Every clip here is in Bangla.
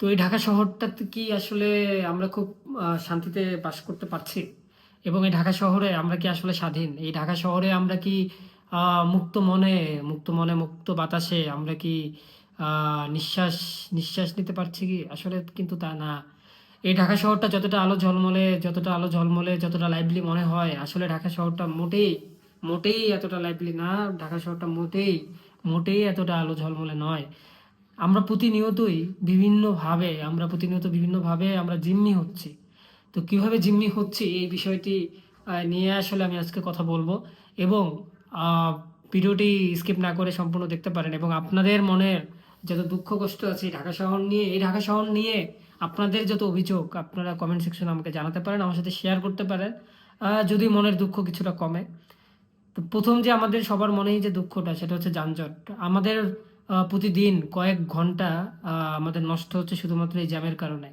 তো এই ঢাকা শহরটাতে কি আসলে আমরা খুব শান্তিতে বাস করতে পারছি? এবং এই ঢাকা শহরে আমরা কি আসলে স্বাধীন? এই ঢাকা শহরে আমরা কি মুক্ত মনে মুক্ত মনে, মুক্ত বাতাসে আমরা কি নিঃশ্বাস নিঃশ্বাস নিতে পারছি কি? আসলে কিন্তু তা না। এই ঢাকা শহরটা যতটা আলো ঝলমলে, যতটা আলো ঝলমলে, যতটা লাইভলি মনে হয়, আসলে ঢাকা শহরটা মোটেই মোটেই এতটা লাইভলি না। ঢাকা শহরটা মোটেই মোটেই এতটা আলো ঝলমলে নয়। আমরা প্রতিনিয়তই বিভিন্নভাবে, আমরা প্রতিনিয়ত বিভিন্নভাবে আমরা জিম্মি হচ্ছি। তো কীভাবে জিম্মি হচ্ছি এই বিষয়টি নিয়ে আসলে আমি আজকে কথা বলব এবং ভিডিওটি স্কিপ না করে সম্পূর্ণ দেখতে পারেন এবং আপনাদের মনের যত দুঃখ কষ্ট আছে এই ঢাকা শহর নিয়ে, এই ঢাকা শহর নিয়ে আপনাদের যত অভিযোগ, আপনারা কমেন্ট সেকশনে আমাকে জানাতে পারেন, আমার সাথে শেয়ার করতে পারেন। যদি মনের দুঃখ কিছুটা কমে। তো প্রথম যে আমাদের সবার মনেই যে দুঃখটা, সেটা হচ্ছে যানজট। আমাদের প্রতিদিন কয়েক ঘণ্টা আমাদের নষ্ট হচ্ছে শুধুমাত্র এই জ্যামের কারণে।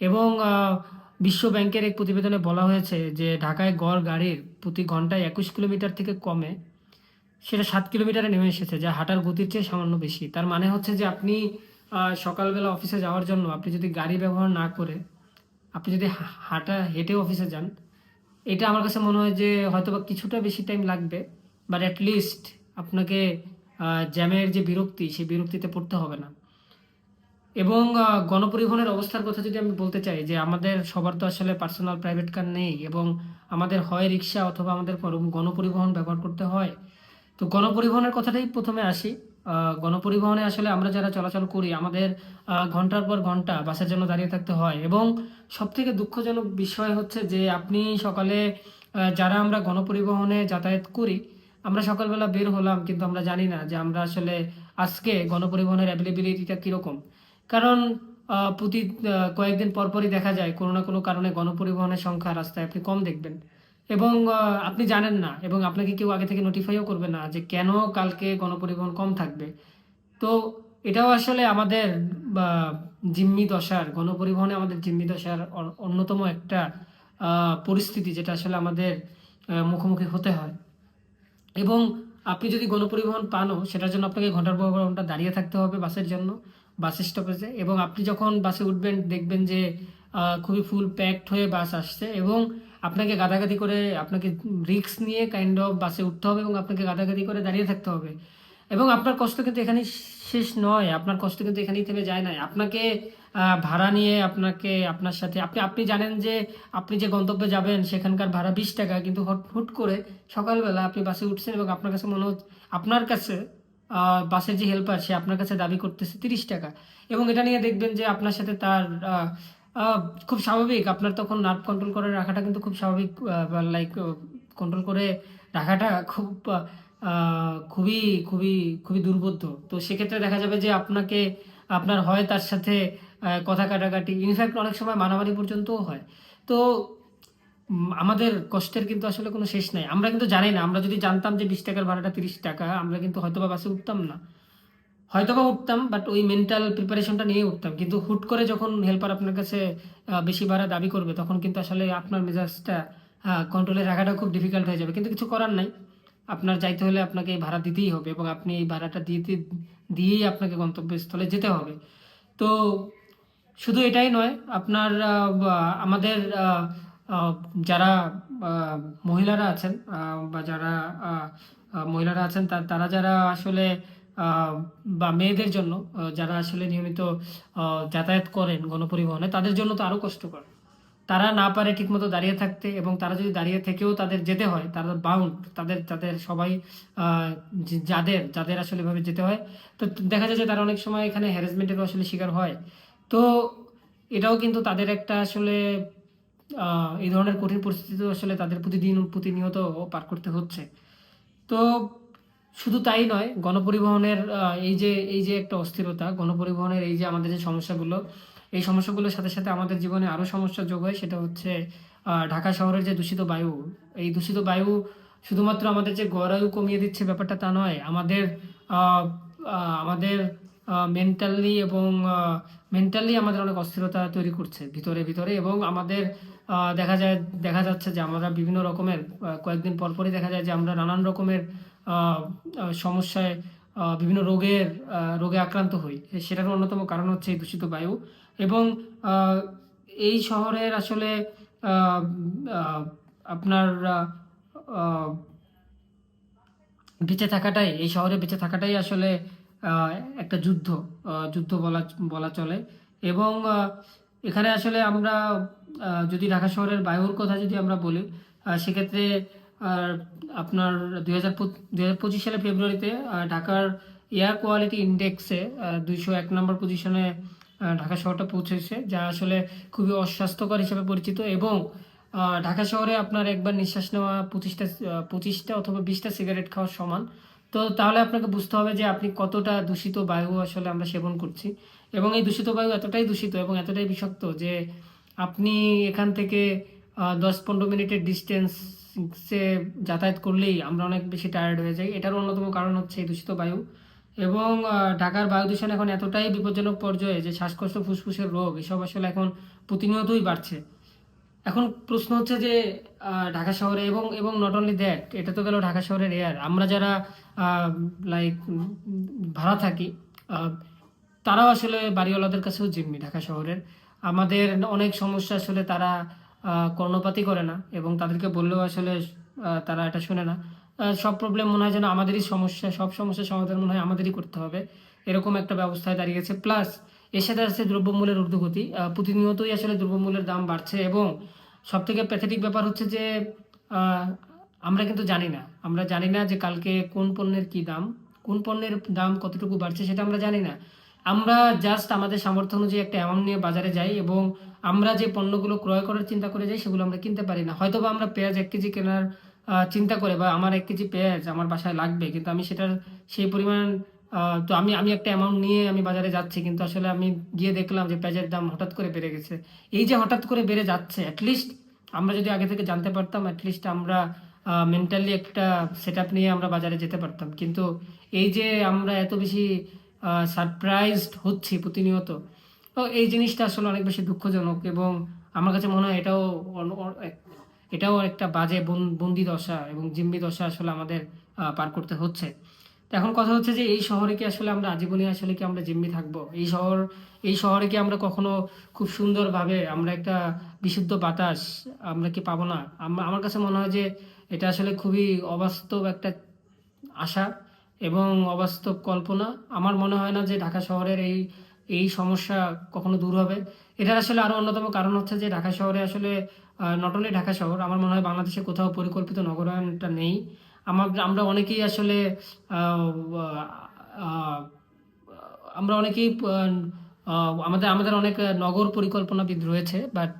এবং বিশ্ব ব্যাংকের এক প্রতিবেদনে বলা হয়েছে যে, ঢাকায় গড় গাড়ির প্রতি ঘন্টায় একুশ কিলোমিটার থেকে কমে সেটা সাত কিলোমিটারে নেমে এসেছে, যা হাঁটার গতির চেয়ে সামান্য বেশি। তার মানে হচ্ছে যে, আপনি সকালবেলা অফিসে যাওয়ার জন্য আপনি যদি গাড়ি ব্যবহার না করে, আপনি যদি হাঁটা, হেঁটে অফিসে যান, এটা আমার কাছে মনে হয় যে হয়তো বা কিছুটা বেশি টাইম লাগবে বাট লিস্ট আপনাকে জ্যামের যে বিরক্তি, সেই বিরক্তিতে পড়তে হবে না। এবং গণপরিবহনের অবস্থার কথা যদি আমি বলতে চাই, যে আমাদের সবার তো আসলে পার্সোনাল প্রাইভেট কার নেই এবং আমাদের হয় রিক্সা অথবা আমাদের গণপরিবহন ব্যবহার করতে হয়, তো গণপরিবহনের কথাটাই প্রথমে আসি। গণপরিবহনে আসলে আমরা যারা চলাচল করি, আমাদের ঘণ্টার পর ঘণ্টা বাসের জন্য দাঁড়িয়ে থাকতে হয় এবং সব থেকে দুঃখজনক বিষয় হচ্ছে যে আপনি সকালে যারা আমরা গণপরিবহনে যাতায়াত করি আমরা সকালবেলা বের হলাম, কিন্তু আমরা জানি না যে আমরা আসলে আজকে গণপরিবহনের অ্যাভেলেবিলিটিটা কীরকম। কারণ প্রতি কয়েকদিন পরপরই দেখা যায়, কোনো না কোনো কারণে গণপরিবহনের সংখ্যা রাস্তায় আপনি কম দেখবেন। এবং আপনি জানেন না, এবং আপনাকে কেউ আগে থেকে নোটিফাইও করবে না যে কেন কালকে গণপরিবহন কম থাকবে। তো এটাও আসলে আমাদের জিম্মি দশার, গণপরিবহনে আমাদের জিম্মি দশার অন্যতম একটা পরিস্থিতি, যেটা আসলে আমাদের মুখোমুখি হতে হয়। এবং আপনি যদি গণপরিবহন পানও, সেটার জন্য আপনাকে ঘণ্টার পর ঘণ্টা দাঁড়িয়ে থাকতে হবে বাসের জন্য, বাস স্টপেজে এবং আপনি যখন বাসে উঠবেন, দেখবেন যে খুবই ফুল প্যাকড হয়ে বাস আসছে এবং আপনাকে গাদাগাদি করে, আপনাকে রিক্স নিয়ে কাইন্ড অফ বাসে উঠতে হবে এবং আপনাকে গাদাগাদি করে দাঁড়িয়ে থাকতে হবে। এবং আপনার কষ্ট কিন্তু এখানেই শেষ নয়। আপনার কষ্ট কিন্তু এখানেই থেমে যায় না। আপনাকে ভাড়া নিয়ে আপনাকে, আপনার সাথে, আপনি আপনি জানেন যে আপনি যে গন্তব্যে যাবেন, সেখানকার ভাড়া বিশ টাকা, কিন্তু হট, হুট করে সকালবেলা আপনি বাসে উঠছেন এবং আপনার কাছে মনে হচ্ছে, আপনার কাছে বাসের যে হেল্পার সে আপনার কাছে দাবি করতেছে তিরিশ টাকা। এবং এটা নিয়ে দেখবেন যে আপনার সাথে তার খুব স্বাভাবিক। আপনার তখন নার্ভ কন্ট্রোল করে রাখাটা কিন্তু খুব স্বাভাবিক লাইক কন্ট্রোল করে রাখাটা খুব খুবই খুবই খুবই দুর্বোধ্য। তো সেক্ষেত্রে দেখা যাবে যে আপনাকে, আপনার হয় তার সাথে কথা কাটাকাটি। ইনফ্যাক্ট অনেক সময় মারামারি পর্যন্তও হয়। তো আমাদের কষ্টের কিন্তু আসলে কোনো শেষ নাই। আমরা কিন্তু জানি না। আমরা যদি জানতাম যে বিশ টাকার ভাড়াটা তিরিশ টাকা, আমরা কিন্তু হয়তোবা বাসে উঠতাম না। হয়তোবা উঠতাম বাট ওই মেন্টাল প্রিপারেশনটা নিয়ে উঠতাম। কিন্তু হুট করে যখন হেল্পার আপনার কাছে বেশি ভাড়া দাবি করবে, তখন কিন্তু আসলে আপনার মেজাজটা কন্ট্রোলে রাখাটা খুব ডিফিকাল্ট হয়ে যাবে। কিন্তু কিছু করার নাই। আপনার যাইতে হলে আপনাকে এই ভাড়া দিতেই হবে এবং আপনি এই ভাড়াটা দিতে, দিয়েই আপনাকে গন্তব্যস্থলে যেতে হবে। তো শুধু এটাই নয়, আপনার আমাদের যারা মহিলারা আছেন বা যারা মহিলারা আছেন তারা যারা আসলে বা মেয়েদের জন্য যারা আসলে নিয়মিত যাতায়াত করেন গণপরিবহনে, তাদের জন্য তো আরও কষ্টকর। তারা না পারে ঠিকমতো দাঁড়িয়ে থাকতে এবং তারা যদি দাঁড়িয়ে থেকেও তাদের যেতে হয়, তারা বাউন্ড তাদের তাদের সবাই যাদের যাদের আসলে ভাবে যেতে হয়। তো দেখা যায় যে তারা অনেক সময় এখানে হ্যারাসমেন্টেরও আসলে শিকার হয়। তো এটাও কিন্তু তাদের একটা আসলে এই ধরনের কঠিন পরিস্থিতি আসলে তাদের প্রতিদিন, প্রতিনিয়ত পার করতে হচ্ছে। তো শুধু তাই নয়, গণপরিবহনের এই যে এই যে একটা অস্থিরতা, গণপরিবহনের এই যে আমাদের যে সমস্যাগুলো এই সমস্যাগুলোর সাথে সাথে আমাদের জীবনে আরও সমস্যা যোগ হয়, সেটা হচ্ছে ঢাকা শহরের যে দূষিত বায়ু, এই দূষিত বায়ু শুধুমাত্র আমাদের যে গড়ায়ু কমিয়ে দিচ্ছে ব্যাপারটা তা নয়, আমাদের আমাদের মেন্টালি এবং মেন্টালি আমাদের অনেক অস্থিরতা তৈরি করছে ভিতরে ভিতরে এবং আমাদের দেখা যায়, দেখা যাচ্ছে যে আমরা বিভিন্ন রকমের কয়েকদিন পরপরই দেখা যায় যে আমরা নানান রকমের সমস্যায় বিভিন্ন রোগের রোগে আক্রান্ত হই। সেটার অন্যতম কারণ হচ্ছে এই দূষিত বায়ু এবং এই শহরের আসলে আপনার বেঁচে থাকাটাই, এই শহরে বেঁচে থাকাটাই আসলে একটা যুদ্ধ যুদ্ধ বলা বলা চলে। এবং এখানে আসলে আমরা যদি ঢাকা শহরের বায়ুর কথা যদি আমরা বলি সেক্ষেত্রে আহ, আপনার দুই হাজার পঁচিশ সালে ফেব্রুয়ারিতে ঢাকার এয়ার কোয়ালিটি ইন্ডেক্সে দুইশো এক নম্বর পজিশনে ঢাকা শহরটা পৌঁছেছে যা আসলে খুবই অস্বাস্থ্যকর হিসেবে পরিচিত এবং ঢাকা শহরে আপনার একবার নিঃশ্বাস নেওয়া পঁচিশটা পঁচিশটা অথবা বিশটা সিগারেট খাওয়ার সমান। তো তাহলে আপনাকে বুঝতে হবে যে আপনি কতটা দূষিত বায়ু আসলে আমরা সেবন করছি। এবং এই দূষিত বায়ু এতটাই দূষিত এবং এতটাই বিষাক্ত যে আপনি এখান থেকে দশ পনেরো মিনিটের ডিস্টেন্সে যাতায়াত করলেই আমরা অনেক বেশি টায়ার্ড হয়ে যাই। এটার অন্যতম কারণ হচ্ছে এই দূষিত বায়ু। এবং ঢাকার বায়ু দূষণ এখন এতটাই বিপজ্জনক পর্যায়ে যে শ্বাসকষ্ট, ফুসফুসের রোগ, এসব আসলে এখন প্রতিনিয়তই বাড়ছে। এখন প্রশ্ন হচ্ছে যে ঢাকা শহরে এবং এবং নট অনলি দ্যাট এটা তো গেল ঢাকা শহরের এয়ার আমরা যারা লাইক ভাড়া থাকি তারাও আসলে বাড়িওয়ালাদের কাছেও জিম্মি ঢাকা শহরের। আমাদের অনেক সমস্যা আসলে তারা কর্ণপাতই করে না এবং তাদেরকে বললেও আসলে তারা এটা শোনে না। সব প্রবলেম মনে হয় যেন আমাদেরই সমস্যা, সব সমস্যার সমাধান মনে হয় আমাদেরই করতে হবে। এরকম একটা ব্যবস্থায় দাঁড়িয়েছে। প্লাস এর সাথে আছে দ্রব্যমূল্যের ঊর্ধ্বগতি। প্রতিনিয়তই আসলে দ্রব্যমূল্যের দাম বাড়ছে এবং সব থেকে প্যাথেটিক ব্যাপার হচ্ছে যে আমরা কিন্তু জানি না। আমরা জানি না যে কালকে কোন পণ্যের কি দাম, কোন পণ্যের দাম কতটুকু বাড়ছে সেটা আমরা জানি না। আমরা জাস্ট আমাদের সামর্থ্য অনুযায়ী একটা অ্যামাউন্ট নিয়ে বাজারে যাই এবং আমরা যে পণ্যগুলো ক্রয় করার চিন্তা করে যাই, সেগুলো আমরা কিনতে পারি না। হয়তো বা আমরা পেঁয়াজ এক কেজি কেনার চিন্তা করে বা আমার এক কেজি পেঁয়াজ আমার বাসায় লাগবে, কিন্তু আমি সেটার সেই পরিমাণ তো আমি আমি একটা অ্যামাউন্ট নিয়ে আমি বাজারে যাচ্ছি, কিন্তু আসলে আমি গিয়ে দেখলাম যে পেঁয়াজের দাম হঠাৎ করে বেড়ে গেছে। এই যে হঠাৎ করে বেড়ে যাচ্ছে অ্যাটলিস্ট আমরা যদি আগে থেকে জানতে পারতাম অ্যাটলিস্ট আমরা মেন্টালি একটা সেট আপ নিয়ে আমরা বাজারে যেতে পারতাম। কিন্তু এই যে আমরা এত বেশি সারপ্রাইজড হচ্ছি প্রতিনিয়ত তো এই জিনিসটা আসলে অনেক বেশি দুঃখজনক এবং আমার কাছে মনে হয় এটাও এটাও একটা বাজে বন্দি দশা এবং জিম্মি দশা আসলে আমাদের পার করতে হচ্ছে। এখন কথা হচ্ছে যে এই শহরে কি আসলে আমরা আজীবনই আসলে কি আমরা জিম্মি থাকব? এই শহর, এই শহরে কি আমরা কখনো খুব সুন্দরভাবে আমরা একটা বিশুদ্ধ বাতাস আমরা কি পাবো না? আমার কাছে মনে হয় যে এটা আসলে খুবই অবাস্তব একটা আশা এবং অবাস্তব কল্পনা। আমার মনে হয় না যে ঢাকা শহরের এই এই সমস্যা কখনো দূর হবে? এটার আসলে আরও অন্যতম কারণ হচ্ছে যে ঢাকা শহরে আসলে নট অনলি ঢাকা শহর, আমার মনে হয় বাংলাদেশে কোথাও পরিকল্পিত নগরায়নটা নেই। আমার, আমরা অনেকেই আসলে আমরা অনেকেই আমাদের আমাদের অনেক নগর পরিকল্পনাবিদ রয়েছে বাট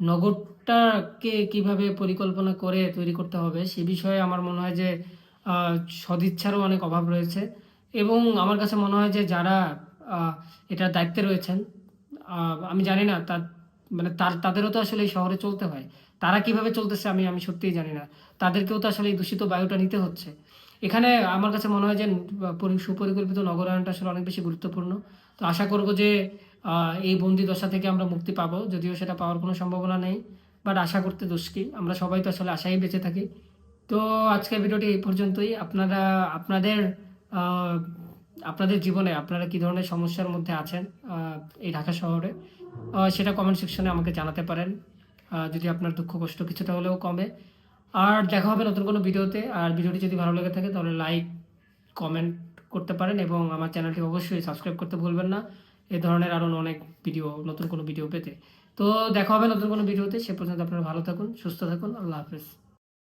নগরটাকে কীভাবে পরিকল্পনা করে তৈরি করতে হবে সে বিষয়ে আমার মনে হয় যে সদিচ্ছারও অনেক অভাব রয়েছে। এবং আমার কাছে মনে হয় যে যারা এটার দায়িত্বে রয়েছেন। আমি জানি না, তার মানে তার, তাদেরও তো আসলে এই শহরে চলতে হয়। তারা কীভাবে চলতেছে আমি আমি সত্যিই জানি না। তাদেরকেও তো আসলে এই দূষিত বায়ুটা নিতে হচ্ছে। এখানে আমার কাছে মনে হয় যে, পরি- সুপরিকল্পিত নগরায়নটা আসলে অনেক বেশি গুরুত্বপূর্ণ। তো আশা করব যে এই বন্দি দশা থেকে আমরা মুক্তি পাবো, যদিও সেটা পাওয়ার কোনো সম্ভাবনা নেই। বাট আশা করতে দোষ কি? আমরা সবাই তো আসলে আশাই বেঁচে থাকি। তো আজকের ভিডিওটি এই পর্যন্তই। আপনারা, আপনাদের আপনাদের জীবনে আপনারা কি ধরনের সমস্যার মধ্যে আছেন এই ঢাকা শহরে? সেটা কমেন্ট সেকশনে আমাকে জানাতে পারেন। যদি আপনার দুঃখ, কষ্ট কিছুটা হলেও কমে। আর দেখা হবে নতুন কোনো ভিডিওতে। আর ভিডিওটি যদি ভালো লেগে থাকে তাহলে লাইক কমেন্ট করতে পারেন এবং আমার চ্যানেলটি অবশ্যই সাবস্ক্রাইব করতে ভুলবেন না। এ ধরনের আরও অনেক ভিডিও নতুন কোনো ভিডিও পেতে। তো দেখা হবে নতুন কোনো ভিডিওতে। সে পর্যন্ত আপনারা ভালো থাকুন, সুস্থ থাকুন। আল্লাহ হাফেজ।